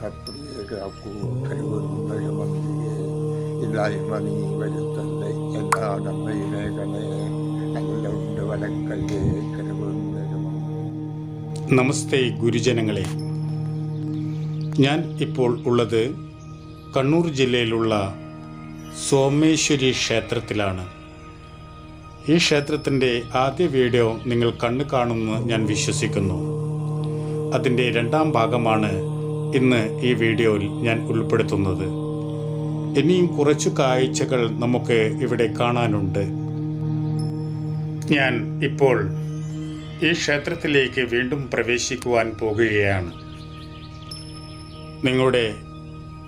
സത്രിയകാക്കൂ കഴിവുന്നഴിമന്തിയെ ഇല്ലായ്മ നീ വരുത്തല്ലേ എല്ലാ നന്മയിലേക്കണേ അങ്ങിലുണ്ട് വലക്കല്ലേ കഴിവുന്നഴിമന്തി നമസ്തേ ഗുരുജനങ്ങളെ. ഞാൻ ഇപ്പോൾ ഉള്ളത് കണ്ണൂർ ജില്ലയിലുള്ള സോമേശ്വരി ക്ഷേത്രത്തിലാണ്. ഈ ക്ഷേത്രത്തിന്റെ ആദ്യ വീഡിയോ നിങ്ങൾ കണ്ണു കാണുമെന്ന് ഞാൻ വിശ്വസിക്കുന്നു. അതിന്റെ രണ്ടാം ഭാഗമാണ് ഇന്ന് ഈ വീഡിയോയിൽ ഞാൻ ഉൾപ്പെടുത്തുന്നത്. ഇനിയും കുറച്ച് കാഴ്ചകൾ നമുക്ക് ഇവിടെ കാണാനുണ്ട്. ഞാൻ ഇപ്പോൾ ഈ ക്ഷേത്രത്തിലേക്ക് വീണ്ടും പ്രവേശിക്കുവാൻ പോകുകയാണ്. നിങ്ങളുടെ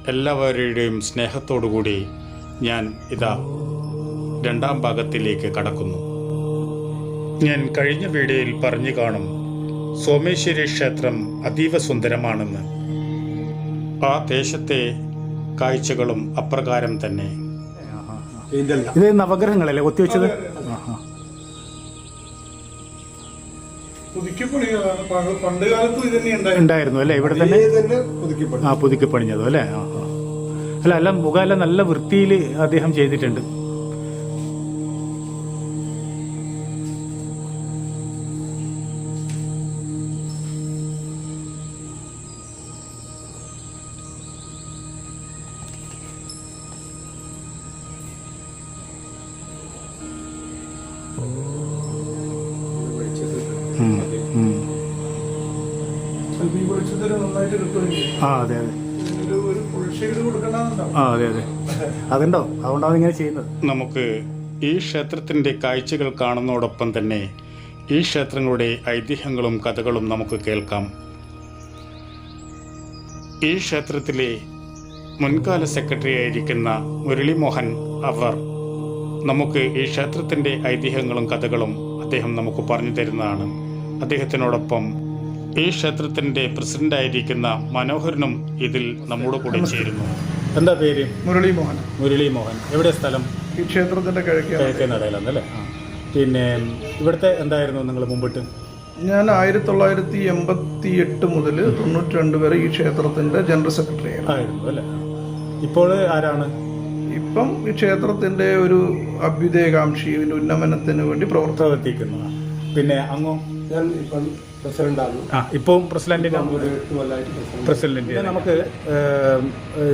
എല്ലാവരുടെയും സ്നേഹത്തോടുകൂടി ഞാൻ ഇതാ രണ്ടാം ഭാഗത്തിലേക്ക് കടക്കുന്നു. ഞാൻ കഴിഞ്ഞ വീഡിയോയിൽ പറഞ്ഞു കാണും സോമേശ്വരി ക്ഷേത്രം അതീവ സുന്ദരമാണെന്ന്. ആ ദേശത്തെ കാഴ്ചകളും അപ്രകാരം തന്നെ. ഇത് നവഗ്രഹങ്ങളല്ലേ ഒത്തിവെച്ചത് പണ്ട് പണ്ട് കാലത്തും ഇത് തന്നെ ഉണ്ടായിരുന്നു. അല്ലേ? ഇവിടെ തന്നെ? ആ പുതുക്കി പണിഞ്ഞതോ അല്ലേ അല്ല. അല്ല മുഖാല നല്ല വൃത്തിയിൽ അദ്ദേഹം ചെയ്തിട്ടുണ്ട്. ആ അതെ അതെ. ആ അതെ അതുണ്ടോ? അതുകൊണ്ടാണ് ഇങ്ങനെ ചെയ്യുന്നത്. നമുക്ക് ഈ ക്ഷേത്രത്തിന്റെ കാഴ്ചകൾ കാണുന്നതോടൊപ്പം തന്നെ ഈ ക്ഷേത്രങ്ങളുടെ ഐതിഹ്യങ്ങളും കഥകളും നമുക്ക് കേൾക്കാം. ഈ ക്ഷേത്രത്തിലെ മുൻകാല സെക്രട്ടറി ആയിരിക്കുന്ന മുരളിമോഹൻ അവർ നമുക്ക് ഈ ക്ഷേത്രത്തിന്റെ ഐതിഹ്യങ്ങളും കഥകളും അദ്ദേഹം നമുക്ക് പറഞ്ഞു തരുന്നതാണ്. അദ്ദേഹത്തിനോടൊപ്പം ഈ ക്ഷേത്രത്തിന്റെ പ്രസിഡന്റായിരിക്കുന്ന മനോഹരനും ഇതിൽ നമ്മുടെ കൂടെ ചേരുന്നു. എന്താ പേര്? മുരളി മോഹൻ മുരളി മോഹൻ എവിടെ സ്ഥലം? ഈ ക്ഷേത്രത്തിന്റെ കിഴക്കേ. നടയിലാണല്ലേ പിന്നെ ഇവിടുത്തെ എന്തായിരുന്നു നിങ്ങൾ മുമ്പിട്ട്? ഞാൻ ആയിരത്തി തൊള്ളായിരത്തി എൺപത്തി എട്ട് മുതൽ തൊണ്ണൂറ്റി രണ്ട് വരെ ഈ ക്ഷേത്രത്തിന്റെ ജനറൽ സെക്രട്ടറി ആയിരുന്നു. അല്ലേ? ഇപ്പോൾ ആരാണ്? ഇപ്പം ഈ ക്ഷേത്രത്തിന്റെ ഒരു അഭ്യുദയകാംക്ഷി ഉന്നമനത്തിന് വേണ്ടി പ്രവർത്തനം എത്തിക്കുന്നതാണ് പിന്നെ അങ്ങോ ഞാൻ ഇപ്പം പ്രസിഡന്റാണ് ആ പ്രസിഡന്റ് പ്രസിഡന്റ്. നമുക്ക്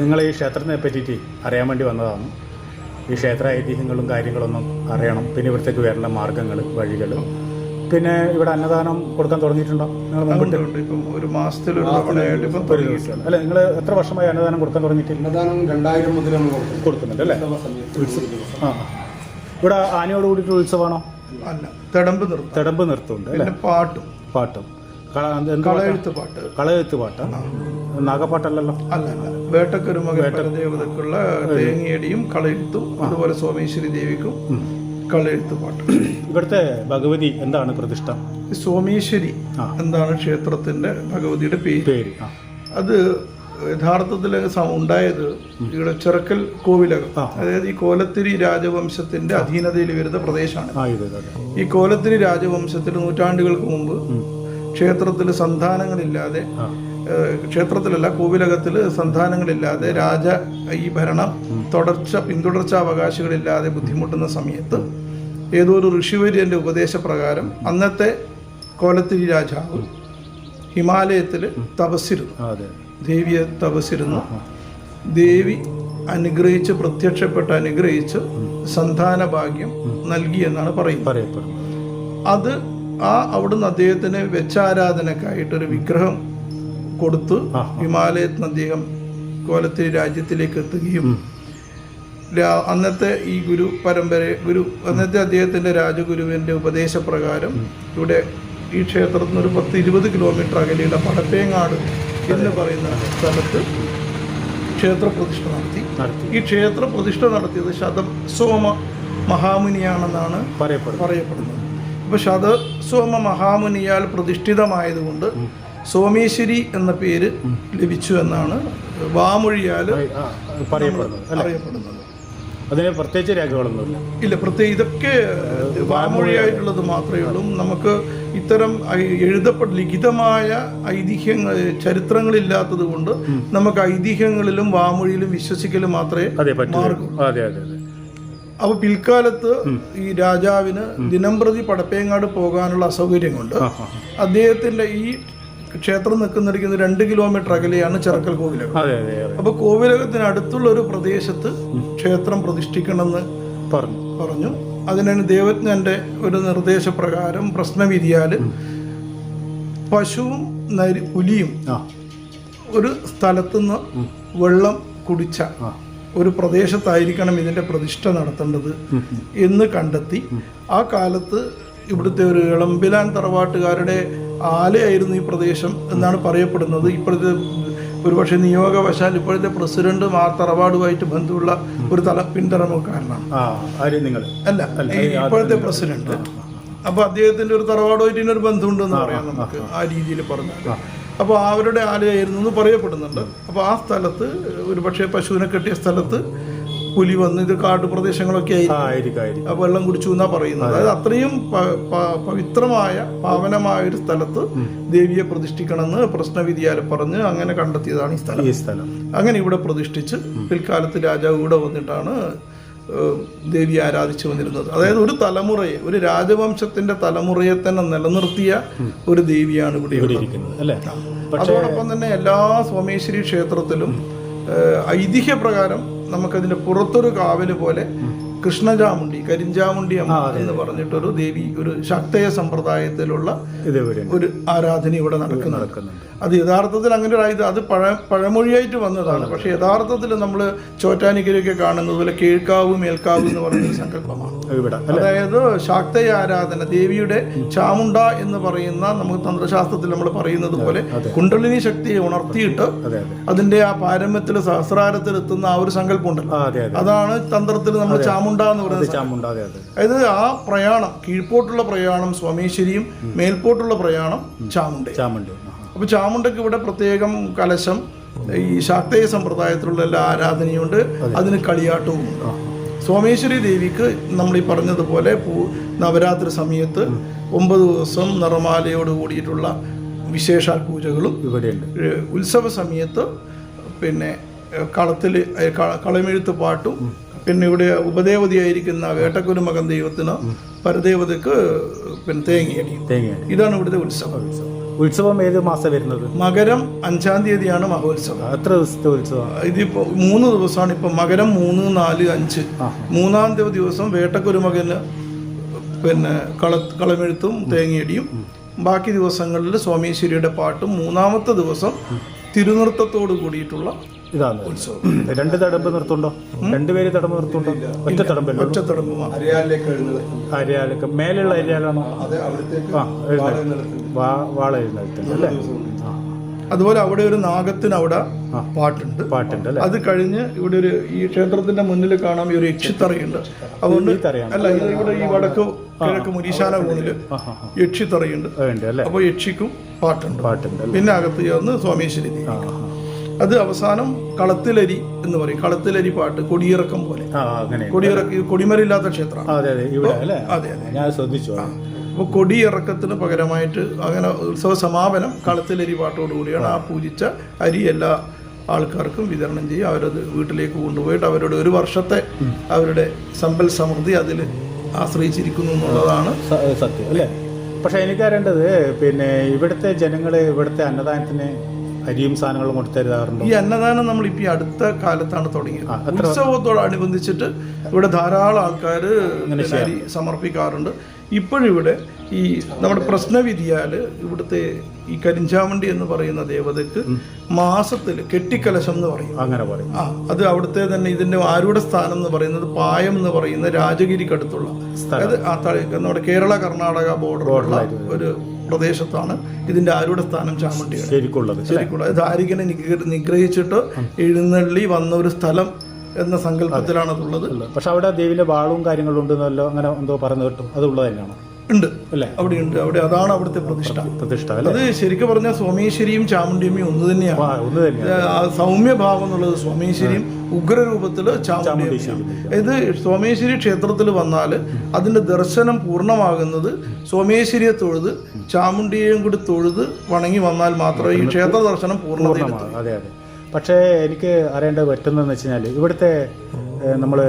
നിങ്ങൾ ഈ ക്ഷേത്രത്തിനെ പറ്റിയിട്ട് അറിയാൻ വേണ്ടി വന്നതാണ്. ഈ ക്ഷേത്ര ഐതിഹ്യങ്ങളും കാര്യങ്ങളൊന്നും അറിയണം. പിന്നെ ഇവിടത്തേക്ക് വരേണ്ട മാർഗങ്ങൾ വഴികൾ പിന്നെ ഇവിടെ അന്നദാനം കൊടുക്കാൻ തുടങ്ങിയിട്ടുണ്ടോ? നിങ്ങൾ മുമ്പിട്ട്? ഒരു അല്ല നിങ്ങൾ എത്ര വർഷമായി അന്നദാനം കൊടുക്കാൻ തുടങ്ങിയിട്ടില്ല അന്നദാനം രണ്ടായിരം മുതൽ കൊടുക്കുന്നുണ്ട് അല്ലേ? ആ. ഇവിടെ ആനയോട് കൂടിയിട്ട് ഉത്സവമാണോ? അല്ല തെടമ്പ് നിർത്തും തെടമ്പ് നിർത്തുന്നുണ്ട് പിന്നെ പാട്ടും. പാട്ടും? കളയെഴുത്ത് പാട്ട്. കളയെഴുത്ത് പാട്ട്? നാഗപ്പാട്ടല്ലല്ലോ? അല്ല അല്ല. വേട്ടക്കരുമകൻ പരദേവതക്കുള്ള തേങ്ങയടിയും കളയെഴുത്തും അതുപോലെ സോമേശ്വരി ദേവിക്കും കളയെഴുത്ത് പാട്ട്. ഇവിടുത്തെ ഭഗവതി എന്താണ് പ്രതിഷ്ഠ? സോമേശ്വരി എന്താണ് ക്ഷേത്രത്തിന്റെ ഭഗവതിയുടെ പേര്? അത് യഥാർത്ഥത്തിൽ ഉണ്ടായത് ഇവിടെ ചെറുക്കൽ കോവിലകം. അതായത് ഈ കോലത്തിരി രാജവംശത്തിന്റെ അധീനതയിൽ വരുന്ന പ്രദേശമാണ്. ഈ കോലത്തിരി രാജവംശത്തിൽ നൂറ്റാണ്ടുകൾക്ക് മുമ്പ് ക്ഷേത്രത്തിൽ സന്താനങ്ങളില്ലാതെ ക്ഷേത്രത്തിലല്ല കോവിലകത്തിൽ സന്താനങ്ങളില്ലാതെ രാജ ഈ ഭരണം തുടർച്ച പിന്തുടർച്ച അവകാശികളില്ലാതെ ബുദ്ധിമുട്ടുന്ന സമയത്ത് ഏതോ ഒരു ഋഷിവര്യന്റെ ഉപദേശപ്രകാരം അന്നത്തെ കോലത്തിരി രാജാവ് ഹിമാലയത്തിൽ തപസ്സിരുന്നു. ദേവിയെ തപസ്സിരുന്നു. ദേവി അനുഗ്രഹിച്ച് പ്രത്യക്ഷപ്പെട്ട് അനുഗ്രഹിച്ച് സന്താന ഭാഗ്യം നൽകി എന്നാണ് പറയുന്നത്. അത് ആ അവിടുന്ന് അദ്ദേഹത്തിന് വെച്ചാരാധനക്കായിട്ടൊരു വിഗ്രഹം കൊടുത്ത് ഹിമാലയത്തിൽ നിന്ന് അദ്ദേഹം കോലത്തിരി രാജ്യത്തിലേക്ക് എത്തുകയും അന്നത്തെ ഈ ഗുരു പരമ്പര ഗുരു അന്നത്തെ അദ്ദേഹത്തിന്റെ രാജഗുരുവിന്റെ ഉപദേശപ്രകാരം ഇവിടെ ഈ ക്ഷേത്രത്തിന് ഒരു പത്ത് ഇരുപത് കിലോമീറ്റർ അകലെയുള്ള പടപ്പേങ്ങാട് എന്ന് പറയുന്ന സ്ഥലത്ത് ക്ഷേത്ര പ്രതിഷ്ഠ നടത്തി. ഈ ക്ഷേത്ര പ്രതിഷ്ഠ നടത്തിയത് ശതസോമ മഹാമുനിയാണെന്നാണ് പറയപ്പെടുന്നു പറയപ്പെടുന്നത്. അപ്പോൾ ശതസോമ മഹാമുനിയാൽ പ്രതിഷ്ഠിതമായതുകൊണ്ട് സോമേശ്വരി എന്ന പേര് ലഭിച്ചു എന്നാണ് വാമൊഴിയാൽ പറയപ്പെടുന്നത് അറിയപ്പെടുന്നത്. അതിന് പ്രത്യേകിച്ച് രേഖകളൊന്നുമില്ല. ഇല്ല പ്രത്യേക ഇതൊക്കെ വാമൊഴിയായിട്ടുള്ളത് മാത്രമേ ഉള്ളൂ. നമുക്ക് ഇത്തരം എഴുതപ്പെട്ട ലിഖിതമായ ഐതിഹ്യങ്ങൾ ചരിത്രങ്ങളില്ലാത്തത് കൊണ്ട് നമുക്ക് ഐതിഹ്യങ്ങളിലും വാമൊഴിയിലും വിശ്വസിക്കലും മാത്രമേ അതെ മാർഗം അതെ അതെ അതെ. അപ്പൊ പിൽക്കാലത്ത് ഈ രാജാവിന് ദിനംപ്രതി പടപ്പേങ്ങാട് പോകാനുള്ള അസൗകര്യം കൊണ്ട് അദ്ദേഹത്തിന്റെ ഈ ക്ഷേത്രം നിൽക്കുന്നിരിക്കുന്ന രണ്ട് കിലോമീറ്റർ അകലെയാണ് ചെറുക്കൽ കോവിലകം. അപ്പൊ കോവിലകത്തിന് അടുത്തുള്ള ഒരു പ്രദേശത്ത് ക്ഷേത്രം പ്രതിഷ്ഠിക്കണമെന്ന് പറഞ്ഞു. പറഞ്ഞു. അതിനാണ് ദേവജ്ഞന്റെ ഒരു നിർദ്ദേശപ്രകാരം പ്രശ്നവിധിയാൽ പശുവും നരി പുലിയും ഒരു സ്ഥലത്തുനിന്ന് വെള്ളം കുടിച്ച ഒരു പ്രദേശത്തായിരിക്കണം ഇതിന്റെ പ്രതിഷ്ഠ നടത്തേണ്ടത് എന്ന് കണ്ടെത്തി. ആ കാലത്ത് ഇവിടുത്തെ ഒരു ഇളമ്പിലാൻ തറവാട്ടുകാരുടെ ആലയായിരുന്നു ഈ പ്രദേശം എന്നാണ് പറയപ്പെടുന്നത്. ഇപ്പോഴത്തെ ഒരുപക്ഷെ നിയോഗവശാൽ ഇപ്പോഴത്തെ പ്രസിഡന്റും ആ തറവാടുമായിട്ട് ബന്ധമുള്ള ഒരു തല നിങ്ങൾ? അല്ല ഇപ്പോഴത്തെ പ്രസിഡന്റ്. അപ്പൊ അദ്ദേഹത്തിന്റെ ഒരു തറവാടുമായിട്ട് ഇതിനൊരു ബന്ധമുണ്ടെന്ന് പറയാം നമുക്ക് ആ രീതിയിൽ പറഞ്ഞാൽ. അപ്പൊ അവരുടെ ആലയായിരുന്നു എന്ന് പറയപ്പെടുന്നുണ്ട്. അപ്പൊ ആ സ്ഥലത്ത് ഒരു പക്ഷേ പശുവിനെ കെട്ടിയ സ്ഥലത്ത് പുലി വന്ന് ഇത് കാട് പ്രദേശങ്ങളൊക്കെ ആയിരിക്കും ആ വെള്ളം കുടിച്ചു എന്നാ പറയുന്നത്. അതായത് അത്രയും പവിത്രമായ പാവനമായ ഒരു സ്ഥലത്ത് ദേവിയെ പ്രതിഷ്ഠിക്കണമെന്ന് പ്രശ്നവിധിയാൽ പറഞ്ഞ് അങ്ങനെ കണ്ടെത്തിയതാണ് ഈ സ്ഥലം. ഈ സ്ഥലം. അങ്ങനെ ഇവിടെ പ്രതിഷ്ഠിച്ച് പിൽക്കാലത്ത് രാജാവ് ഇവിടെ വന്നിട്ടാണ് ദേവി ആരാധിച്ചു വന്നിരുന്നത്. അതായത് ഒരു തലമുറയെ ഒരു രാജവംശത്തിന്റെ തലമുറയെ തന്നെ നിലനിർത്തിയ ഒരു ദേവിയാണ് ഇവിടെ അതോടൊപ്പം തന്നെ എല്ലാ സോമേശ്വരി ക്ഷേത്രത്തിലും ഐതിഹ്യപ്രകാരം നമുക്കതിന്റെ പുറത്തൊരു കാവൽ പോലെ കൃഷ്ണചാമുണ്ടി കരിഞ്ചാമുണ്ടി അമ്മ എന്ന് പറഞ്ഞിട്ടൊരു ദേവി ഒരു ശക്തയ സമ്പ്രദായത്തിലുള്ള ഒരു ആരാധന ഇവിടെ നടക്കുന്നുണ്ട്. അത് യഥാർത്ഥത്തിൽ അങ്ങനെ ഒരു അത് പഴ പഴമൊഴിയായിട്ട് വന്നതാണ്. പക്ഷെ യഥാർത്ഥത്തിൽ നമ്മൾ ചോറ്റാനിക്കരയൊക്കെ കാണുന്നത് പോലെ കേൾക്കാവ് മേൽക്കാവ് എന്ന് പറയുന്ന ഒരു സങ്കല്പമാണ്. അതായത് ശാക്തയ ആരാധന ദേവിയുടെ ചാമുണ്ട എന്ന് പറയുന്ന നമുക്ക് തന്ത്രശാസ്ത്രത്തിൽ നമ്മൾ പറയുന്നത് പോലെ കുണ്ടലിനി ശക്തിയെ ഉണർത്തിയിട്ട് അതെ അതെ അതിന്റെ ആ പാരമ്യത്തിൽ സഹസ്രാരത്തിൽ എത്തുന്ന ആ ഒരു സങ്കല്പം ഉണ്ട് അതെ അതെ. അതാണ് തന്ത്രത്തിൽ നമ്മൾ ചാമുണ്ട എന്ന് പറയുന്നത് ചാമുണ്ട അതെ അതെ. അതായത് ആ പ്രയാണം കീഴ്പോട്ടുള്ള പ്രയാണം സ്വാമീശ്വരിയും മേൽപോട്ടുള്ള പ്രയാണം ചാമുണ്ട. ചാമുണ്ട് അപ്പൊ അപ്പോൾ ചാമുണ്ടയ്ക്ക് ഇവിടെ പ്രത്യേകം കലശം ഈ ശാക്തേയ സമ്പ്രദായത്തിലുള്ള എല്ലാ ആരാധനയുണ്ട്. അതിന് കളിയാട്ടവും ഉണ്ട്. സോമേശ്വരി ദേവിക്ക് നമ്മൾ ഈ പറഞ്ഞതുപോലെ പൂ നവരാത്രി സമയത്ത് ഒമ്പത് ദിവസം നിറമാലയോട് കൂടിയിട്ടുള്ള വിശേഷാൽ പൂജകളും ഇവിടെയുണ്ട്. ഉത്സവ സമയത്ത് പിന്നെ കളത്തിൽ കളമെഴുത്ത് പാട്ടും പിന്നെ ഇവിടെ ഉപദേവതയായിരിക്കുന്ന വേട്ടക്കുരു മകൻ ദൈവത്തിന് പരദേവതക്ക് പിന്നെ തേങ്ങയടി ഇതാണ് ഇവിടുത്തെ ഉത്സവം. ഉത്സവം ഏത് മാസം വരുന്നത്? മകരം അഞ്ചാം തീയതിയാണ് മഹോത്സവം. എത്ര ദിവസത്തെ ഉത്സവം? ഇതിപ്പോ മൂന്ന് ദിവസമാണ് ഇപ്പൊ മകരം മൂന്ന് നാല് അഞ്ച്. മൂന്നാം ദിവ- ദിവസം വേട്ടക്കുരുമകന് പിന്നെ കള കളമെഴുത്തും തേങ്ങയടിയും. ബാക്കി ദിവസങ്ങളിൽ സ്വാമീശ്വരിയുടെ പാട്ടും മൂന്നാമത്തെ ദിവസം തിരുനൃത്തത്തോട് കൂടിയിട്ടുള്ള ഇതാണ്. രണ്ട് തടമ്പ് നിർത്തുണ്ടോ രണ്ടുപേര് തടമ്പ് നിർത്തുണ്ടോ ഒറ്റ തടമ്പ് ഒറ്റ തടമ്പ് അരിയാലൊക്കെ മേലുള്ള അരിയാലാണോ? ആ വാള എഴുന്നേറ്റ് അല്ലേ? അതുപോലെ അവിടെ ഒരു നാഗത്തിന് അവിടെ. പാട്ടുണ്ട്. പാട്ടുണ്ട് അത് കഴിഞ്ഞ് ഇവിടെ ഒരു ഈ ക്ഷേത്രത്തിന്റെ മുന്നിൽ കാണാം ഈ ഒരു യക്ഷിത്തറയുണ്ട്. അതുകൊണ്ട് അല്ല ഇവിടെ ഈ വടക്ക് കിഴക്ക് മുരീശാല കോണിൽ. യക്ഷിത്തറയുണ്ട്. അപ്പൊ യക്ഷിക്കും പാട്ടുണ്ട്. പാട്ടുണ്ട് പിന്നെ അകത്ത് ചേർന്ന് സ്വാമീശ്വരി അത് അവസാനം കളത്തിലരി എന്ന് പറയും. കളത്തിലരി പാട്ട് കൊടിയിറക്കം പോലെ. കൊടിയിറക്കി കൊടിമരില്ലാത്ത ക്ഷേത്രം അതെ അതെ. ഞാൻ ശ്രദ്ധിച്ചു. അപ്പോൾ കൊടിയിറക്കത്തിന് പകരമായിട്ട് അങ്ങനെ ഉത്സവ സമാപനം കളത്തിലരി പാട്ടോടുകൂടിയാണ് ആ പൂജിച്ച അരി എല്ലാ ആൾക്കാർക്കും വിതരണം ചെയ്യും അവരത് വീട്ടിലേക്ക് കൊണ്ടുപോയിട്ട് അവരുടെ ഒരു വർഷത്തെ അവരുടെ സമ്പൽ സമൃദ്ധി അതിൽ ആശ്രയിച്ചിരിക്കുന്നു എന്നുള്ളതാണ് സത്യം അല്ലേ? പക്ഷെ എനിക്കറിയേണ്ടത് പിന്നെ ഇവിടുത്തെ ജനങ്ങൾ ഇവിടുത്തെ അന്നദാനത്തിന് അരിയും സാധനങ്ങളും കൊണ്ട് തരാറുണ്ട്? ഈ അന്നദാനം നമ്മൾ ഇപ്പൊ ഈ അടുത്ത കാലത്താണ് തുടങ്ങിയത്. ഉത്സവത്തോടനുബന്ധിച്ചിട്ട് ഇവിടെ ധാരാളം ആൾക്കാർ അരി സമർപ്പിക്കാറുണ്ട്. ഇപ്പോഴിവിടെ ഈ നമ്മുടെ പ്രശ്നവിധിയാൽ ഇവിടുത്തെ ഈ കരിഞ്ചാമണ്ടി എന്ന് പറയുന്ന ദേവതക്ക് മാസത്തിൽ കെട്ടിക്കലശം എന്ന് പറയും. അങ്ങനെ പറയും. ആ അത് അവിടുത്തെ തന്നെ ഇതിന്റെ ആരുടെ സ്ഥാനം എന്ന് പറയുന്നത് പായം എന്ന് പറയുന്ന രാജഗിരിക്കടുത്തുള്ള അതായത് ആ നമ്മുടെ കേരള കർണാടക ബോർഡറിലുള്ള ഒരു പ്രദേശത്താണ് ഇതിന്റെ ആരുടെ സ്ഥാനം ചാമുണ്ടി ശരിക്കുള്ളത് ശരിക്കുള്ളത്. ധാരികനെ നിഗ്ര- നിഗ്രഹിച്ചിട്ട് എഴുന്നള്ളി വന്ന ഒരു സ്ഥലം എന്ന സങ്കല്പത്തിലാണ് അതുള്ളത് പക്ഷെ അവിടെ ദേവിയിലെ വാളും കാര്യങ്ങളും ഉണ്ടെന്നല്ലോ അങ്ങനെ എന്തോ പറഞ്ഞു കേട്ടു. അതുള്ളത് തന്നെയാണോ? ഉണ്ട്. അല്ലേ? അവിടെ ഉണ്ട്. അവിടെ അതാണ് അവിടുത്തെ പ്രതിഷ്ഠ. പ്രതിഷ്ഠ അത് ശരിക്കും പറഞ്ഞാൽ സ്വാമീശ്വരിയും ചാമുണ്ടിയമ്മയും ഒന്ന് തന്നെയാണ്. സൗമ്യഭാവം എന്നുള്ളത് സ്വാമീശ്വരിയും ഉഗ്രരൂപത്തിൽ ഇത് സ്വാമേശ്വരി ക്ഷേത്രത്തിൽ വന്നാൽ അതിന്റെ ദർശനം പൂർണമാകുന്നത് സ്വാമേശ്വരിയെ തൊഴുത് ചാമുണ്ടിയെയും കൂടി തൊഴുത് വണങ്ങി വന്നാൽ മാത്രമേ ഈ ക്ഷേത്ര ദർശനം പൂർണമാകും അതെ അതെ. പക്ഷേ എനിക്ക് അറിയേണ്ടത് പറ്റുന്നതെന്ന് വെച്ച് കഴിഞ്ഞാൽ ഇവിടുത്തെ നമ്മൾ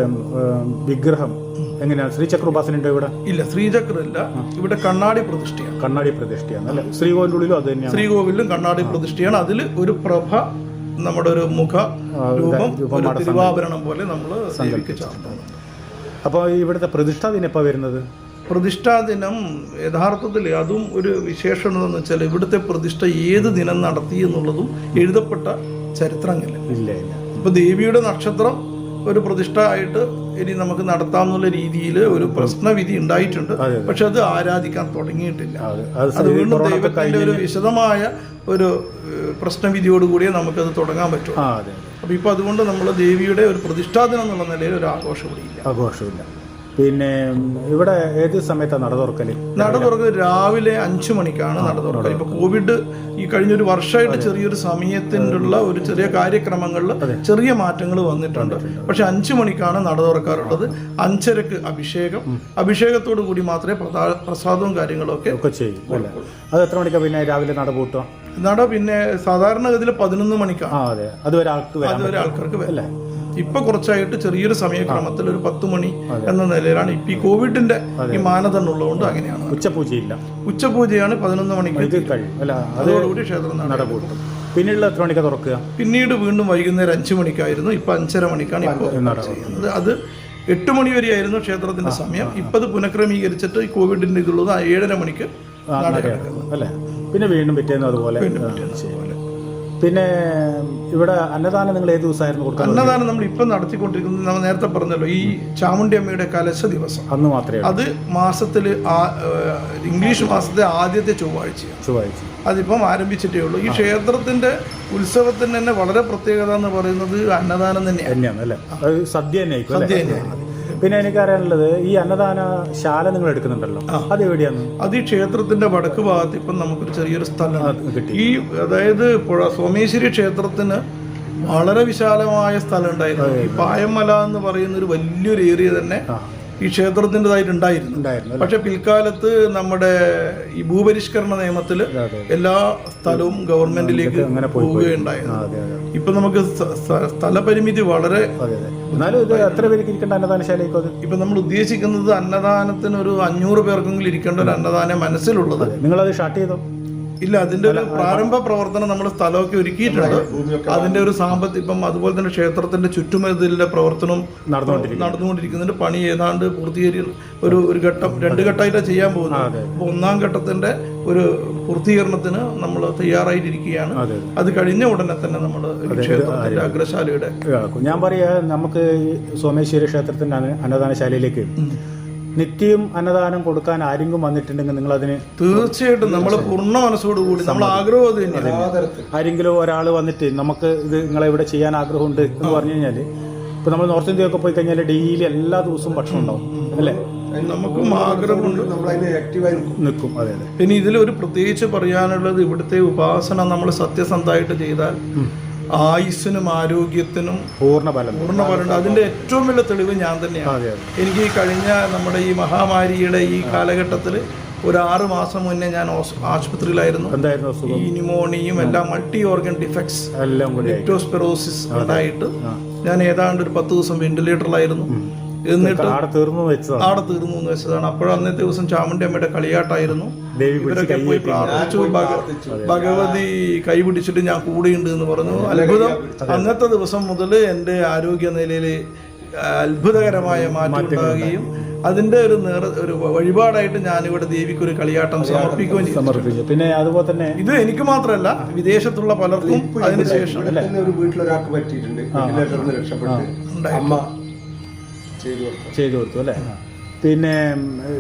വിഗ്രഹം എങ്ങനെയാണ് ശ്രീചക്ര ഉപാസന ഇവിടെ? ഇല്ല ശ്രീചക്രല്ല. ഇവിടെ കണ്ണാടി പ്രതിഷ്ഠയാണ്. കണ്ണാടി പ്രതിഷ്ഠയാണ് അല്ലെ? ശ്രീകോവിന്റെ ഉള്ളിലും അത് തന്നെയാണ്. ശ്രീകോവിലും കണ്ണാടി പ്രതിഷ്ഠയാണ്. അതിൽ ഒരു പ്രഭ നമ്മുടെ ഒരു മുഖ രൂപം ഒരു തിരുവാഭരണം പോലെ നമ്മൾ ദേവിക്ക് ചാർത്തുന്നുണ്ട്. അപ്പോൾ ഇവിടുത്തെ പ്രതിഷ്ഠ ദിനെപ്പോൾ വരുന്നത്? പ്രതിഷ്ഠാ ദിനം യഥാർത്ഥത്തിൽ അതും ഒരു വിശേഷം എന്ന് വെച്ചാൽ ഇവിടുത്തെ പ്രതിഷ്ഠ ഏത് ദിനം നടത്തി എന്നുള്ളതും എഴുതപ്പെട്ട ചരിത്രങ്ങളില്ല ഇല്ല ഇല്ല. ഇപ്പൊ ദേവിയുടെ നക്ഷത്രം ഒരു പ്രതിഷ്ഠ ആയിട്ട് ഇനി നമുക്ക് നടത്താം എന്നുള്ള രീതിയിൽ ഒരു പ്രശ്നവിധി ഉണ്ടായിട്ടുണ്ട്. പക്ഷെ അത് ആരാധിക്കാൻ തുടങ്ങിയിട്ടില്ല. അത് വീണ്ടും ദൈവത്തിന്റെ ഒരു വിശദമായ ഒരു പ്രശ്നവിധിയോടുകൂടിയേ നമുക്കത് തുടങ്ങാൻ പറ്റും അപ്പം ഇപ്പൊ അതുകൊണ്ട് നമ്മൾ ദേവിയുടെ ഒരു പ്രതിഷ്ഠാദിനം എന്നുള്ള നിലയിൽ ഒരു ആഘോഷം ഇവിടെ ഇല്ല. ആഘോഷമില്ല പിന്നെ ഇവിടെ ഏത് സമയത്താണ് നട തുറക്കൽ നട തുറക്കൽ രാവിലെ അഞ്ചു മണിക്കാണ് നട തുറക്കൽ ഇപ്പൊ കോവിഡ് ഈ കഴിഞ്ഞൊരു വർഷമായിട്ട് ചെറിയൊരു സമയത്തിനുള്ള ഒരു ചെറിയ കാര്യക്രമങ്ങളിൽ ചെറിയ മാറ്റങ്ങൾ വന്നിട്ടുണ്ട്. പക്ഷെ അഞ്ചു മണിക്കാണ് നട തുറക്കാറുള്ളത്. അഞ്ചരക്ക് അഭിഷേകം. അഭിഷേകത്തോടു കൂടി മാത്രമേ പ്രസാദവും കാര്യങ്ങളൊക്കെ ഒക്കെ ചെയ്യും അല്ലേ? അത് എത്ര മണിക്കാണ് പിന്നെ രാവിലെ നട പൂട്ടുക? നട പിന്നെ സാധാരണഗതിയിൽ പതിനൊന്ന് മണിക്കാണ്. അതെ. അതുവരെ ആൾക്ക് വരാം അതുവരെ ആൾക്കാർക്ക് വരില്ല ഇപ്പൊ കുറച്ചായിട്ട് ചെറിയൊരു സമയക്രമത്തിൽ ഒരു പത്ത് മണി എന്ന നിലയിലാണ്. ഇപ്പൊ ഈ കോവിഡിന്റെ ഈ മാനദണ്ഡം ഉള്ളതുകൊണ്ട് അങ്ങനെയാണ്. ഉച്ചപൂജയില്ല. ഉച്ചപൂജയാണ് പതിനൊന്ന് മണിക്ക് അതോടുകൂടി ക്ഷേത്രം നടപൂട്ടും പിന്നീട് എത്ര മണിക്കാണ് തുറക്കുക? പിന്നീട് വീണ്ടും വൈകുന്നേരം അഞ്ചു മണിക്കായിരുന്നു. ഇപ്പൊ അഞ്ചര മണിക്കാണ് ഇപ്പോൾ ചെയ്യുന്നത് അത് എട്ട് മണി വരെയായിരുന്നു ക്ഷേത്രത്തിന്റെ സമയം. ഇപ്പത് പുനഃക്രമീകരിച്ചിട്ട് ഈ കോവിഡിന്റെ ഇതുള്ളത് ഏഴര മണിക്ക് അല്ലേ? പിന്നെ വീണ്ടും പിറ്റേന്ന് അതുപോലെ. പിന്നെ ഇവിടെ അന്നദാനം നിങ്ങൾ ഏത് ദിവസമായിരുന്നു കൊടുക്കുന്നത് അന്നദാനം നമ്മൾ ഇപ്പൊ നടത്തിക്കൊണ്ടിരിക്കുന്നത് നമ്മൾ നേരത്തെ പറഞ്ഞല്ലോ ഈ ചാമുണ്ടി അമ്മയുടെ കലശ ദിവസം. അന്ന് മാത്രമേ. അത് മാസത്തിൽ ഇംഗ്ലീഷ് മാസത്തെ ആദ്യത്തെ ചൊവ്വാഴ്ചയാണ് ചൊവ്വാഴ്ച. അതിപ്പം ആരംഭിച്ചിട്ടേ ഉള്ളൂ. ഈ ക്ഷേത്രത്തിന്റെ ഉത്സവത്തിന് തന്നെ വളരെ പ്രത്യേകത എന്ന് പറയുന്നത് അന്നദാനം തന്നെയാണ്. അല്ലേ? സദ്യ തന്നെ സദ്യ തന്നെയാണ്. പിന്നെ എനിക്ക് അറിയാനുള്ളത് ഈ അന്നദാന ശാല നിങ്ങൾ എടുക്കുന്നുണ്ടല്ലോ. അത് എവിടെയാണ്? അത് ഈ ക്ഷേത്രത്തിന്റെ വടക്ക് ഭാഗത്ത് ഇപ്പം നമുക്കൊരു ചെറിയൊരു സ്ഥലം കിട്ടി. ഈ അതായത് സോമേശ്വരി ക്ഷേത്രത്തിന് വളരെ വിശാലമായ സ്ഥലം ഉണ്ടായിരുന്നു. ഈ പായമല എന്ന് പറയുന്ന ഒരു വലിയൊരു ഏരിയ തന്നെ ഈ ക്ഷേത്രത്തിന്റെതായിട്ട് ഉണ്ടായിരുന്നു ഉണ്ടായിരുന്നു പക്ഷെ പിൽക്കാലത്ത് നമ്മുടെ ഈ ഭൂപരിഷ്കരണ നിയമത്തിൽ എല്ലാ സ്ഥലവും ഗവൺമെന്റിലേക്ക് പോവുകയുണ്ടായിരുന്നു ഇപ്പൊ നമുക്ക് സ്ഥ- സ്ഥ- സ്ഥലപരിമിതി വളരെ ഇപ്പൊ നമ്മൾ ഉദ്ദേശിക്കുന്നത് അന്നദാനത്തിന് ഒരു അഞ്ഞൂറ് പേർക്കെങ്കിലും ഇരിക്കേണ്ട ഒരു അന്നദാനം മനസ്സിലുള്ളത്. നിങ്ങളത് ഷാർട്ട് ചെയ്തോ? ഇല്ല അതിന്റെ ഒരു പ്രാരംഭ പ്രവർത്തനം നമ്മൾ സ്ഥലമൊക്കെ ഒരുക്കിയിട്ടുണ്ട്. അതിന്റെ ഒരു സാമ്പത്തിക ഇപ്പം അതുപോലെ തന്നെ ക്ഷേത്രത്തിന്റെ ചുറ്റുമതിലിന്റെ പ്രവർത്തനം നടന്നുകൊണ്ടിരിക്കുന്നു. നടന്നുകൊണ്ടിരിക്കുന്നുണ്ട്. പണി ഏതാണ്ട് പൂർത്തീകരി ഒരു ഒരു ഘട്ടം രണ്ട് ഘട്ടമായിട്ടാണ് ചെയ്യാൻ പോകുന്നത്. അപ്പൊ ഒന്നാം ഘട്ടത്തിന്റെ ഒരു പൂർത്തീകരണത്തിന് നമ്മൾ തയ്യാറായിട്ടിരിക്കുകയാണ്. അതെ കഴിഞ്ഞ ഉടനെ തന്നെ നമ്മൾ ക്ഷേത്രത്തിന്റെ അഗ്രശാലയുടെ. ഞാൻ പറയാ നമുക്ക് സോമേശ്വരി ക്ഷേത്രത്തിന്റെ അന്നദാനശാലയിലേക്ക് നിത്യം അന്നദാനം കൊടുക്കാൻ ആരെങ്കിലും വന്നിട്ടുണ്ടെങ്കിൽ നിങ്ങൾ അതിന് തീർച്ചയായിട്ടും നമ്മൾ പൂർണ മനസ്സോടുകൂടി നമ്മൾ ആഗ്രഹം അത് തന്നെയാണ്. ആരെങ്കിലും ഒരാൾ വന്നിട്ട് നമുക്ക് ഇത് നിങ്ങളെ ഇവിടെ ചെയ്യാൻ ആഗ്രഹമുണ്ട് എന്ന് പറഞ്ഞു കഴിഞ്ഞാൽ ഇപ്പൊ നമ്മൾ നോർത്ത് ഇന്ത്യയൊക്കെ പോയി കഴിഞ്ഞാൽ ഡെയിലി എല്ലാ ദിവസവും ഭക്ഷണം ഉണ്ടാവും. അല്ലേ? നമുക്കും ആഗ്രഹമുണ്ട്. നമ്മൾ അതിന് ആക്റ്റീവായി നിൽക്കും. നിൽക്കും. അതെ അതെ. പിന്നെ ഇതിൽ ഒരു പ്രത്യേകിച്ച് പറയാനുള്ളത് ഇവിടുത്തെ ഉപാസന നമ്മൾ സത്യസന്ധമായിട്ട് ചെയ്താൽ ആയുസ്സിനും ആരോഗ്യത്തിനും പൂർണ ഫലം പൂർണ ഫലമുണ്ട് അതിന്റെ ഏറ്റവും വലിയ തെളിവ് ഞാൻ തന്നെയാണ്. എനിക്ക് ഈ കഴിഞ്ഞ നമ്മുടെ ഈ മഹാമാരിയുടെ ഈ കാലഘട്ടത്തിൽ ഒരു ആറ് മാസം മുന്നേ ഞാൻ ആശുപത്രിയിലായിരുന്നു. എന്തായിരുന്നു ഈ ന്യൂമോണിയും എല്ലാം മൾട്ടി ഓർഗൻ ഡിഫക്ട്സ് എല്ലാം കൂടി ഉണ്ടായിട്ട് ഞാൻ ഏതാണ്ട് ഒരു പത്ത് ദിവസം വെന്റിലേറ്ററിലായിരുന്നു. എന്നിട്ട് ആടെ തീർന്നു വെച്ചതാണ്. ആടെ തീർന്നു എന്ന് വെച്ചതാണ്. അപ്പോഴും അന്നത്തെ ദിവസം ചാമുണ്ടി അമ്മയുടെ കളിയാട്ടായിരുന്നു. ഇവരൊക്കെ പോയി പ്രാർത്ഥിച്ചു. ഭഗവതി കൈ പിടിച്ചിട്ട് ഞാൻ കൂടെയുണ്ട് എന്ന് പറഞ്ഞു. അത്ഭുതം. അന്നത്തെ ദിവസം മുതൽ എന്റെ ആരോഗ്യ നിലയിൽ അത്ഭുതകരമായ മാറ്റം ഉണ്ടാകുകയും അതിന്റെ ഒരു നേർ ഒരു വഴിപാടായിട്ട് ഞാനിവിടെ ദേവിക്ക് ഒരു കളിയാട്ടം സമർപ്പിക്കുകയും ചെയ്തു. സമർപ്പിച്ചു. പിന്നെ അതുപോലെ തന്നെ ഇത് എനിക്ക് മാത്രമല്ല വിദേശത്തുള്ള പലർക്കും അതിനുശേഷം തന്നെ ഒരു വീട്ടിലൊരാൾക്ക് പറ്റിയിട്ടുണ്ട്. രക്ഷപ്പെട്ട്. അമ്മ ചെയ്തു കൊടുത്തു. അല്ലേ? പിന്നെ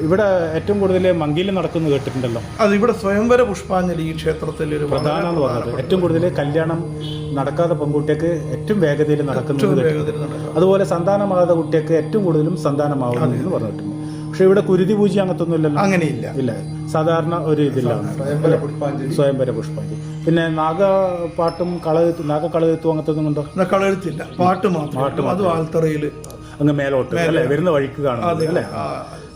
ഇവിടെ ഏറ്റവും കൂടുതൽ മങ്കിയിൽ നടക്കുന്നു കേട്ടിട്ടുണ്ടല്ലോ? അത് ഇവിടെ സ്വയംവര പുഷ്പാഞ്ജലി ഈ ക്ഷേത്രത്തിൽ ഒരു പ്രധാന എന്ന് പറഞ്ഞത്. ഏറ്റവും കൂടുതൽ കല്യാണം നടക്കാത്ത പെൺകുട്ടിയൊക്കെ ഏറ്റവും വേഗതയിൽ നടക്കുന്നത് വേഗത്തിൽ നടക്കും അതുപോലെ സന്താനമാകാത്ത കുട്ടിയൊക്കെ ഏറ്റവും കൂടുതലും സന്താനമാവുന്നു എന്ന് പറഞ്ഞിട്ടുണ്ട്. പക്ഷെ ഇവിടെ കുരുതി പൂജ അങ്ങനത്തെ ഒന്നും ഇല്ലല്ലോ? അങ്ങനെയില്ല. ഇല്ല. സാധാരണ ഒരു ഇതിലാണ് സ്വയംവര പുഷ്പാഞ്ജലി. പിന്നെ നാഗപാട്ടും നാഗ നാഗക്കളയെത്തു അങ്ങനത്തെ ഒന്നും ഉണ്ടോ? എന്നാ പാട്ട് മാത്രം അത് ആൽത്തറയിൽ അങ്ങ് മേലോട്ട് അല്ലേ? വരുന്ന വഴിക്ക് കാണുന്നത് അല്ലേ?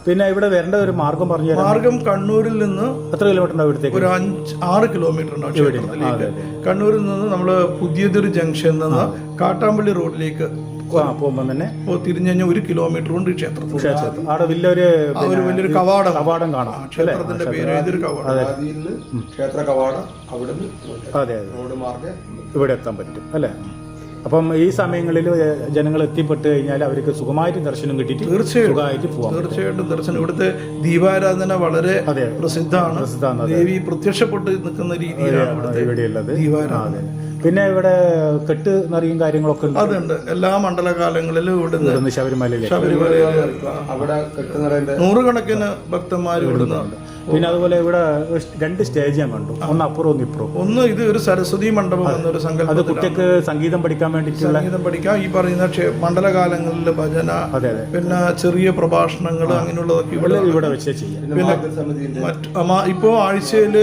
പിന്നെ ഇവിടെ വരേണ്ട ഒരു മാർഗം പറഞ്ഞു തരാം മാർഗം കണ്ണൂരിൽ നിന്ന് എത്ര കിലോമീറ്റർ ഉണ്ടാവും ഇവിടത്തേക്ക് ഒരു അഞ്ച് ആറ് കിലോമീറ്റർ ഉണ്ടാവും കണ്ണൂരിൽ നിന്ന് നമ്മൾ പുതിയതൊരു ജംഗ്ഷനിൽ നിന്ന് കാട്ടാമ്പള്ളി റോഡിലേക്ക് പോകുമ്പോൾ തന്നെ തിരിഞ്ഞു കഴിഞ്ഞാൽ ഒരു കിലോമീറ്റർ കൊണ്ട് ഈ ക്ഷേത്രത്തിൽ ക്ഷേത്രത്തിൽ അവിടെ വലിയൊരു ഒരു വലിയൊരു കവാടം. കവാടം കാണാം ക്ഷേത്രത്തിന്റെ പേര് ഇതൊരു കവാടം? ക്ഷേത്ര കവാടം അവിടെ അതെ അതെ. റോഡ് മാർഗം ഇവിടെ എത്താൻ പറ്റും അല്ലേ? അപ്പം ഈ സമയങ്ങളിൽ ജനങ്ങൾ എത്തിപ്പെട്ട് കഴിഞ്ഞാൽ അവർക്ക് സുഖമായിട്ട് ദർശനം കിട്ടിയിട്ട് തീർച്ചയായിട്ടും സുഖമായിട്ട് പോകാം തീർച്ചയായിട്ടും ദർശനം. ഇവിടുത്തെ ദീപാരാധന വളരെ അതെ. പ്രസിദ്ധമാണ്. ദേവി പ്രത്യക്ഷപ്പെട്ട് നിൽക്കുന്ന രീതിയിലാണ് ഇവിടുത്തെ ഇവിടെയുള്ളത്. ദീപാരാധന. പിന്നെ ഇവിടെ കെട്ട് നിറയും കാര്യങ്ങളൊക്കെ ഉണ്ട്. അതുണ്ട്. എല്ലാ മണ്ഡലകാലങ്ങളിലും ഇവിടുന്ന് ശബരിമലയിലേക്ക്. ശബരിമലയിൽ ശബരിമല നൂറുകണക്കിന് ഭക്തന്മാർ ഇവിടുന്ന് പിന്നെ അതുപോലെ ഇവിടെ രണ്ട് സ്റ്റേജ് ഞാൻ കണ്ടു. ഒന്ന് അപ്പുറം ഒന്ന് ഇപ്പുറം. ഒന്ന് ഇത് ഒരു സരസ്വതി മണ്ഡപം എന്നൊരു അത് സങ്കല്പത്തിലാണ് കുട്ടിക്ക് സംഗീതം പഠിക്കാൻ വേണ്ടിയിട്ടുള്ള സംഗീതം പഠിക്കാം. ഈ പറയുന്ന മണ്ഡലകാലങ്ങളിൽ ഭജന അതെ അതെ. പിന്നെ ചെറിയ പ്രഭാഷണങ്ങൾ അങ്ങനെയുള്ളതൊക്കെ ഇവിടെ ഇവിടെ വെച്ച് ചെയ്യാം. പിന്നെ ഇപ്പോ ആഴ്ചയിൽ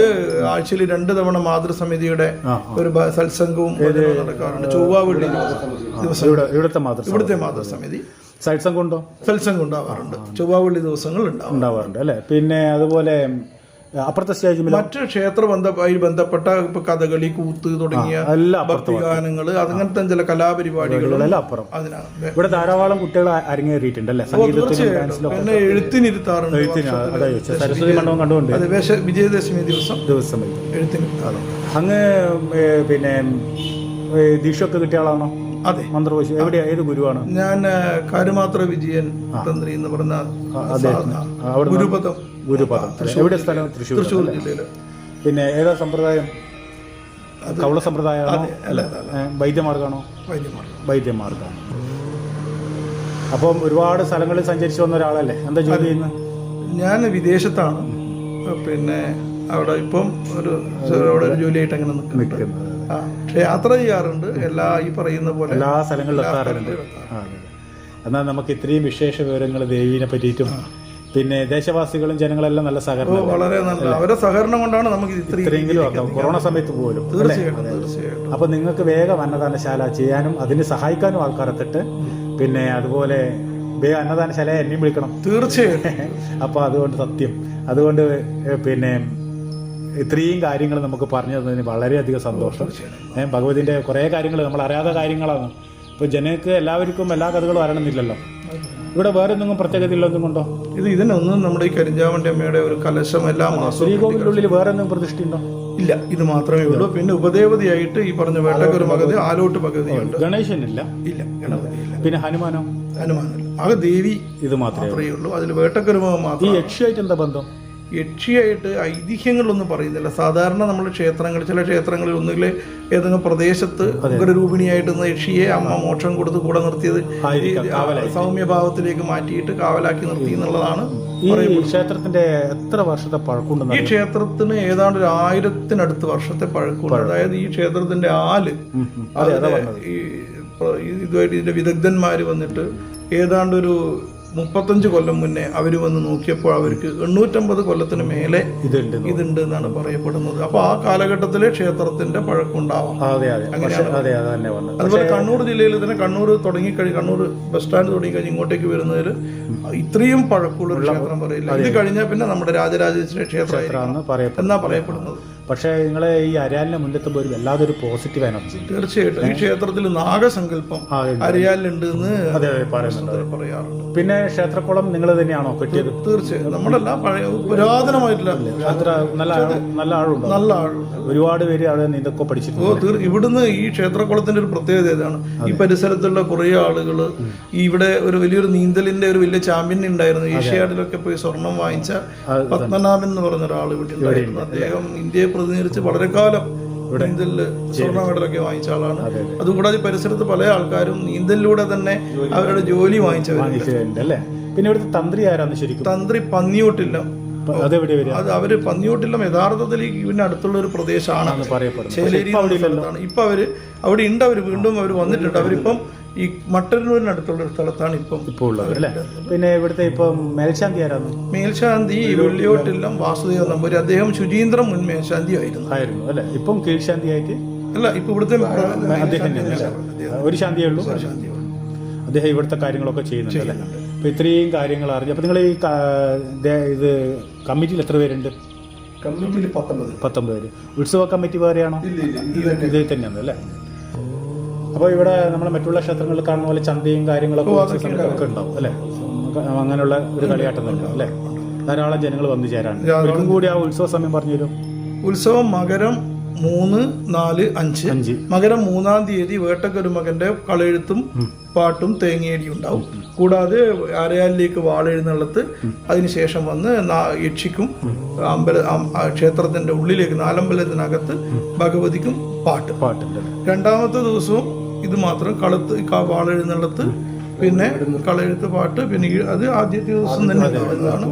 ആഴ്ചയിൽ രണ്ട് തവണ മാതൃസമിതിയുടെ ഒരു സത്സംഗവും നടക്കാറുണ്ട്. ചൊവ്വ വെള്ളി ദിവസം. ഇവിടുത്തെ മാതൃസമിതി. സൈഡ് സംഘം ഉണ്ടോ? സത്സംഗം ഉണ്ടാവാറുണ്ട്. ചൊവ്വാവള്ളി ദിവസങ്ങൾ ഉണ്ടാവും ഉണ്ടാവാറുണ്ട് അല്ലേ? പിന്നെ അതുപോലെ അപ്പുറത്തെ സ്റ്റേജിൽ മറ്റ് ക്ഷേത്ര ബന്ധമായി ബന്ധപ്പെട്ട ഇപ്പൊ കഥകളി കൂത്ത് തുടങ്ങിയ ഭക്തിഗാനങ്ങൾ അങ്ങനത്തെ ചില കലാപരിപാടികളും എല്ലാം അപ്പുറം. ഇവിടെ ധാരാളം കുട്ടികൾ അരങ്ങേറിയിട്ടുണ്ട് അല്ലേ? എന്നെ എഴുത്തിനിരുത്താറുണ്ട് വിജയദശമി ദിവസം ദിവസം. എഴുത്തിനിരുത്താറുണ്ട്. അങ്ങ് പിന്നെ ദീക്ഷ ദീക്ഷയൊക്കെ കിട്ടിയ ആളാണോ? മന്ത്രകോശി എവിടെയാ ഏത് ഗുരുവാണ്. ഞാൻ കാരുമാത്ര വിജയൻ തന്ത്രി എന്ന് പറഞ്ഞ ഗുരുപദം. ഗുരുപദം. എവിടെ സ്ഥലം? തൃശ്ശൂർ തൃശ്ശൂർ ജില്ലയിൽ പിന്നെ ഏതാ സമ്പ്രദായം? സമ്പ്രദായമാണോ? അല്ല ഏ, വൈദ്യമാർഗാണോ വൈദ്യമാർഗാണ് അപ്പം ഒരുപാട് സ്ഥലങ്ങളിൽ സഞ്ചരിച്ചു വന്ന ഒരാളല്ലേ? എന്താ ജോലി ചെയ്യുന്നത്? ഞാൻ വിദേശത്താണ്. പിന്നെ അവിടെ ഇപ്പം ഒരു അവിടെ ഒരു ജോലിയായിട്ട് അങ്ങനെ നിൽക്കുന്നത്. പക്ഷെ യാത്ര ചെയ്യാറുണ്ട്. എല്ലാ ഈ പറയുന്ന പോലെ എല്ലാ സ്ഥലങ്ങളിലും എത്താറുണ്ട്. എന്നാൽ നമുക്ക് ഇത്രയും വിശേഷ വിവരങ്ങൾ ദേവീനെ പറ്റിയിട്ടും പിന്നെ ദേശവാസികളും ജനങ്ങളെല്ലാം നല്ല സഹകരണം വളരെ നല്ല. അവരെ സഹകരണം കൊണ്ടാണ് നമുക്ക് ഇത്രയും ഇത്രയെങ്കിലും ആക്കാം. കൊറോണ സമയത്ത് പോലും തീർച്ചയായിട്ടും അപ്പൊ നിങ്ങൾക്ക് വേഗം അന്നദാനശാല ചെയ്യാനും അതിന് സഹായിക്കാനും ആൾക്കാരെത്തിട്ട് പിന്നെ അതുപോലെ വേഗം അന്നദാനശാല എന്നെയും വിളിക്കണം. തീർച്ചയായിട്ടും അപ്പൊ അതുകൊണ്ട് സത്യം. അതുകൊണ്ട് പിന്നെ ഇത്രയും കാര്യങ്ങൾ നമുക്ക് പറഞ്ഞു തന്നതിന് വളരെയധികം സന്തോഷം. ഏ, ഭഗവതിന്റെ കുറേ കാര്യങ്ങൾ നമ്മൾ അറിയാത്ത കാര്യങ്ങളാണ്. ഇപ്പോൾ ജനങ്ങൾക്ക് എല്ലാവർക്കും എല്ലാ കഥകളും അറിയണമെന്നില്ലല്ലോ. ഇവിടെ വേറെ എന്തെങ്കിലും പ്രത്യേകത ഉള്ളതും കൊണ്ടോ ഇത് ഇതിനൊന്നും നമ്മുടെ ഈ കരിഞ്ചാവണ്ടി അമ്മയുടെ ഒരു കലശം എല്ലാ മാസവും ശ്രീകോവിലുള്ളിൽ വേറെ എന്തെങ്കിലും പ്രതിഷ്ഠയുണ്ടോ? ഇല്ല ഇത് മാത്രമേ ഉള്ളൂ. പിന്നെ ഉപദേവതയായിട്ട് ഈ പറഞ്ഞ വേട്ടക്കൊരു പകുതി ആലോട്ട് പകുതി ഗണേശൻ ഇല്ല ഗണപതി ഇല്ല പിന്നെ ഹനുമാനോ? ഹനുമാനോ ആകെ ദേവി ഇത് മാത്രമേ ഉള്ളൂ. അതിൽ വേട്ടക്കരുമ ഈ മാത്രം യക്ഷിയായിട്ട് എന്താ ബന്ധം? യക്ഷിയായിട്ട് ഐതിഹ്യങ്ങളൊന്നും പറയുന്നില്ല. സാധാരണ നമ്മൾ ക്ഷേത്രങ്ങൾ ചില ക്ഷേത്രങ്ങളിൽ ഒന്നുകിൽ ഏതെങ്കിലും പ്രദേശത്ത് ഉഗ്രരൂപിണിയായിട്ട് നിന്ന് യക്ഷിയെ അമ്മ മോക്ഷം കൊടുത്ത് കൂടെ നിർത്തിയത് സൗമ്യഭാവത്തിലേക്ക് മാറ്റിയിട്ട് കാവലാക്കി നിർത്തി എന്നുള്ളതാണ് ക്ഷേത്രത്തിന്റെ എത്ര വർഷത്തെ പഴക്കമുണ്ട് ഈ ക്ഷേത്രത്തിന് ഏതാണ്ട് ഒരു ആയിരത്തിനടുത്ത് വർഷത്തെ പഴക്കമുണ്ട്. അതായത് ഈ ക്ഷേത്രത്തിന്റെ ആൽ അതായത് ഈ ഈ ഇതുമായിട്ട് ഇതിന്റെ വിദഗ്ധന്മാർ വന്നിട്ട് ഏതാണ്ട് ഒരു മുപ്പത്തഞ്ച് കൊല്ലം മുന്നേ അവർ വന്ന് നോക്കിയപ്പോൾ അവർക്ക് എണ്ണൂറ്റമ്പത് കൊല്ലത്തിന് മേലെ ഇതുണ്ട് ഇതുണ്ട് എന്നാണ് പറയപ്പെടുന്നത്. അപ്പോൾ ആ കാലഘട്ടത്തിലെ ക്ഷേത്രത്തിന്റെ പഴക്കമുണ്ടാവാം പറഞ്ഞത് അതുപോലെ കണ്ണൂർ ജില്ലയിൽ തന്നെ കണ്ണൂർ തുടങ്ങിക്കഴി കണ്ണൂർ ബസ് സ്റ്റാൻഡ് തുടങ്ങിക്കഴിഞ്ഞ് ഇങ്ങോട്ടേക്ക് വരുന്നതിൽ ഇത്രയും പഴക്കമുള്ള ക്ഷേത്രം പറയില്ല. ഇത് കഴിഞ്ഞാൽ പിന്നെ നമ്മുടെ രാജരാജേശ്വര ക്ഷേത്രം എന്നാ പറയപ്പെടുന്നത്. പക്ഷേ നിങ്ങളെ ഈ അരയാലിനെ മുന്നെത്തുമ്പോൾ ഒരു വല്ലാതൊരു പോസിറ്റീവ് എനർജി ഉണ്ട്. തീർച്ചയായിട്ടും. ഈ ക്ഷേത്രത്തിൽ നാഗസങ്കല്പം. അരിയാലുണ്ട് എന്ന് അതെ പറയാറുണ്ട്. പിന്നെ ക്ഷേത്രക്കുളം നിങ്ങൾ തന്നെയാണോ കെട്ടിയത്? തീർച്ചയായും. നമ്മളെല്ലാം പഴയ പുരാതനമായിട്ടുള്ള ക്ഷേത്ര നല്ല നല്ല ആളുണ്ട് നല്ല ആളുണ്ട് ഒരുപാട് പേര് അവിടെ നീന്തൊക്കെ പഠിച്ചിട്ടുണ്ട്. ഇവിടുന്ന് ഈ ക്ഷേത്രക്കുളത്തിന്റെ ഒരു പ്രത്യേകത ഇതാണ് ഈ പരിസരത്തുള്ള കുറേ ആളുകൾ ഇവിടെ ഒരു വലിയൊരു നീന്തലിന്റെ ഒരു വലിയ ചാമ്പ്യൻ ഉണ്ടായിരുന്നു. ഏഷ്യാഡിലൊക്കെ പോയി സ്വർണം വാങ്ങിച്ച പത്മനാഭൻ എന്ന് പറഞ്ഞ ഒരാൾ ഇവിടെ ഉണ്ടായിരുന്നു. അദ്ദേഹം ഇന്ത്യയെ പ്രതിനിധീകരിച്ച് വളരെ കാലം നീന്തലിൽ സ്വർണ മെഡലൊക്കെ വാങ്ങിച്ച ആളാണ്. അതുകൂടാതെ പരിസരത്ത് പല ആൾക്കാരും നീന്തലിലൂടെ തന്നെ അവരുടെ ജോലി വാങ്ങിച്ചവരുണ്ട്. പിന്നെ ഇവിടുത്തെ തന്ത്രി ആരാന്ന് ശരിക്കും? തന്ത്രി പന്നിയോട്ടില്ല. അത് അവർ പന്നിയോട്ടില്ലം യഥാർത്ഥത്തിൽ ഇവിടെ അടുത്തുള്ള ഒരു പ്രദേശമാണ്. ചേലേരി ഇപ്പൊ അവർ അവിടെ ഉണ്ട് അവർ വീണ്ടും അവർ വന്നിട്ടുണ്ട്. അവരിപ്പം ഈ മട്ടന്നൂരിനടുത്തുള്ള ഒരു സ്ഥലത്താണ് ഇപ്പം ഇപ്പോൾ ഉള്ളത് അല്ലേ? പിന്നെ ഇവിടുത്തെ ഇപ്പം മേൽശാന്തി ആരാണ്? മേൽശാന്തി വെള്ളിയോട്ടെല്ലാം വാസുദേവ നമ്പൂരി അദ്ദേഹം ശുചീന്ദ്രം മുൻ മേൽശാന്തി ആയിരുന്നു. ആയിരുന്നു അല്ലേ? ഇപ്പം കീഴ്ശാന്തി ആയിട്ട് അല്ല ഇപ്പൊ ഇവിടുത്തെ അദ്ദേഹം ഒരു ശാന്തിയേ ഉള്ളൂ. അദ്ദേഹം ഇവിടുത്തെ കാര്യങ്ങളൊക്കെ ചെയ്യുന്നുണ്ട് അല്ലേ? അപ്പൊ ഇത്രയും കാര്യങ്ങൾ അറിഞ്ഞു. അപ്പൊ നിങ്ങൾ ഈ ഇത് കമ്മിറ്റിയിൽ എത്ര പേരുണ്ട്? കമ്മിറ്റിയിൽ പത്തൊമ്പത്. പത്തൊമ്പത് പേര്. ഉത്സവ കമ്മിറ്റി വേറെയാണോ? ഇല്ല ഇല്ല ഇത് തന്നെ ഇത് തന്നെയാണ് അല്ലേ? അപ്പോൾ ഇവിടെ നമ്മളെ മറ്റുള്ള ക്ഷേത്രങ്ങളിൽ കാണുന്ന പോലെ ചന്തയും കാര്യങ്ങളൊക്കെ ഉണ്ടാവും അല്ലേ? അങ്ങനെയുള്ള ഒരു കളിയാട്ടം തന്നെ അല്ലേ? ധാരാളം ജനങ്ങൾ വന്നു ചേരാണ് ഒരിക്കലും കൂടി ആ ഉത്സവ സമയം പറഞ്ഞു തരും ഉത്സവം മകരം മൂന്ന് നാല് അഞ്ച്. അഞ്ച്. മകരം മൂന്നാം തീയതി വേട്ടക്കൊരു മകന്റെ കളയെഴുത്തും പാട്ടും തേങ്ങയടിയും ഉണ്ടാവും കൂടാതെ അരയാലിലേക്ക് വാളെഴുന്നള്ളത്ത് അതിനുശേഷം വന്ന് യക്ഷിക്കും അമ്പല ക്ഷേത്രത്തിന്റെ ഉള്ളിലേക്ക് നാലമ്പലത്തിനകത്ത് ഭഗവതിക്കും പാട്ട്. പാട്ടുണ്ട് രണ്ടാമത്തെ ദിവസവും ഇത് മാത്രം കളത്ത് വാളെഴുന്നള്ളത്ത് പിന്നെ കളയെഴുത്ത് പാട്ട് പിന്നെ അത് ആദ്യത്തെ ദിവസം തന്നെ ഉണ്ടാവുന്നതാണ്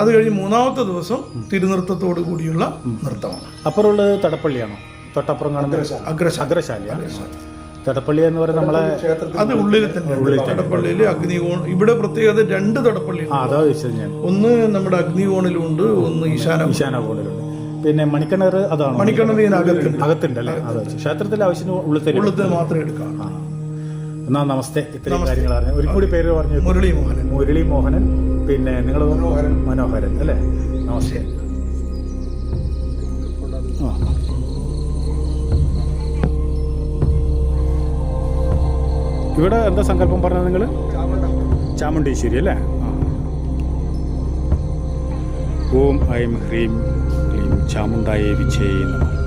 അത് കഴിഞ്ഞ് മൂന്നാമത്തെ ദിവസം തിരുനൃത്തത്തോട് കൂടിയുള്ള നൃത്തമാണ്. അപ്പുറമുള്ളത് തടപ്പള്ളിയാണോ? തൊട്ടപ്പുറം കാണുന്ന അഗ്രശ തടപ്പള്ളി എന്ന് പറയുന്നത് നമ്മളെ അത് ഉള്ളിൽ തന്നെ. തടപ്പള്ളിയിൽ അഗ്നികോൺ ഇവിടെ പ്രത്യേകത രണ്ട് തടപ്പള്ളി അതാ ഞാൻ. ഒന്ന് നമ്മുടെ അഗ്നികോണിലുണ്ട് ഒന്ന് ഈശാന ഈശാന കോണിലുണ്ട് പിന്നെ മണിക്കിണർ അതാണ്. മണിക്കണർ അകത്തുണ്ട് അല്ലേ ക്ഷേത്രത്തിൽ ക്ഷേത്രത്തിലെ ആവശ്യത്തിന് ഉള്ളിൽ തരും ഉള്ളത് മാത്രമേ എടുക്കാം എന്നാ നമസ്തേ. ഇത്രയും കാര്യങ്ങൾ അറിഞ്ഞു. ഒരു കൂടി പേര് പറഞ്ഞു. മുരളി മോഹനൻ മുരളി മോഹനൻ പിന്നെ നിങ്ങൾ മനോഹരൻ. അല്ലേ? നമസ്തേ. ആ. ഇവിടെ എന്താ സങ്കല്പം പറഞ്ഞത് നിങ്ങൾ ചാമുണ്ടീശ്വരി അല്ലേ? ഓം ഐം ഹ്രീം ക്ലീം ചാമുണ്ടായേ വിജയ നമ.